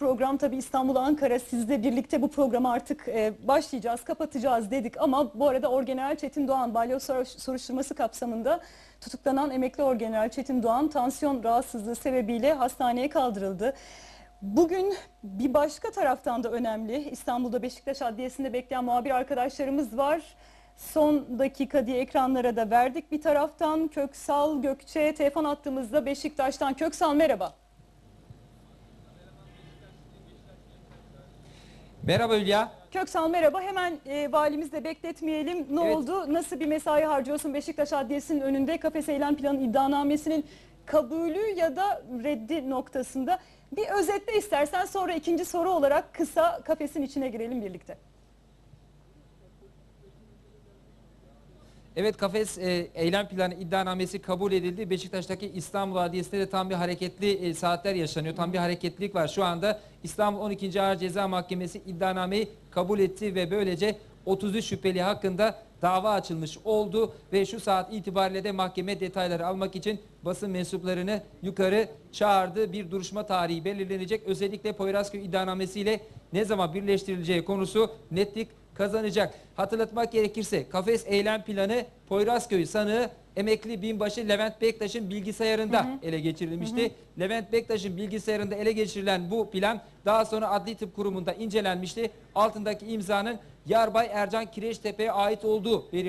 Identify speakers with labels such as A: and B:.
A: Program tabii İstanbul Ankara sizle birlikte bu programı artık e, başlayacağız, kapatacağız dedik ama bu arada Orgeneral Çetin Doğan balyoz sor- soruşturması kapsamında tutuklanan emekli Orgeneral Çetin Doğan tansiyon rahatsızlığı sebebiyle hastaneye kaldırıldı. Bugün bir başka taraftan da önemli İstanbul'da Beşiktaş Adliyesi'nde bekleyen muhabir arkadaşlarımız var. Son dakika diye ekranlara da verdik. Bir taraftan Köksal Gökçe telefon attığımızda Beşiktaş'tan. Köksal merhaba.
B: Merhaba Hülya.
A: Köksal merhaba. Hemen e, valimizle bekletmeyelim. Ne
B: Evet.
A: oldu? Nasıl bir mesai harcıyorsun Beşiktaş Adliyesi'nin önünde kafes eylem planı iddianamesinin kabulü ya da reddi noktasında? Bir özetle istersen sonra ikinci soru olarak kısa kafesin içine girelim birlikte.
B: Evet kafes e, eylem planı iddianamesi kabul edildi. Beşiktaş'taki İstanbul Adliyesi'nde de tam bir hareketli e, saatler yaşanıyor. Tam bir hareketlilik var. Şu anda İstanbul 12. Ağır Ceza Mahkemesi iddianameyi kabul etti ve böylece 33 şüpheli hakkında dava açılmış oldu ve şu saat itibariyle de mahkeme detayları almak için basın mensuplarını yukarı çağırdı. Bir duruşma tarihi belirlenecek. Özellikle Poyrazköy iddianamesiyle ne zaman birleştirileceği konusu netlik kazanacak. Hatırlatmak gerekirse kafes eylem planı Poyrazköy sanığı emekli binbaşı Levent Bektaş'ın bilgisayarında ele geçirilmişti. Levent Bektaş'ın bilgisayarında ele geçirilen bu plan daha sonra Adli Tıp Kurumu'nda incelenmişti. Altındaki imzanın Yarbay Ercan Kireçtepe'ye ait olduğu belirlenmişti.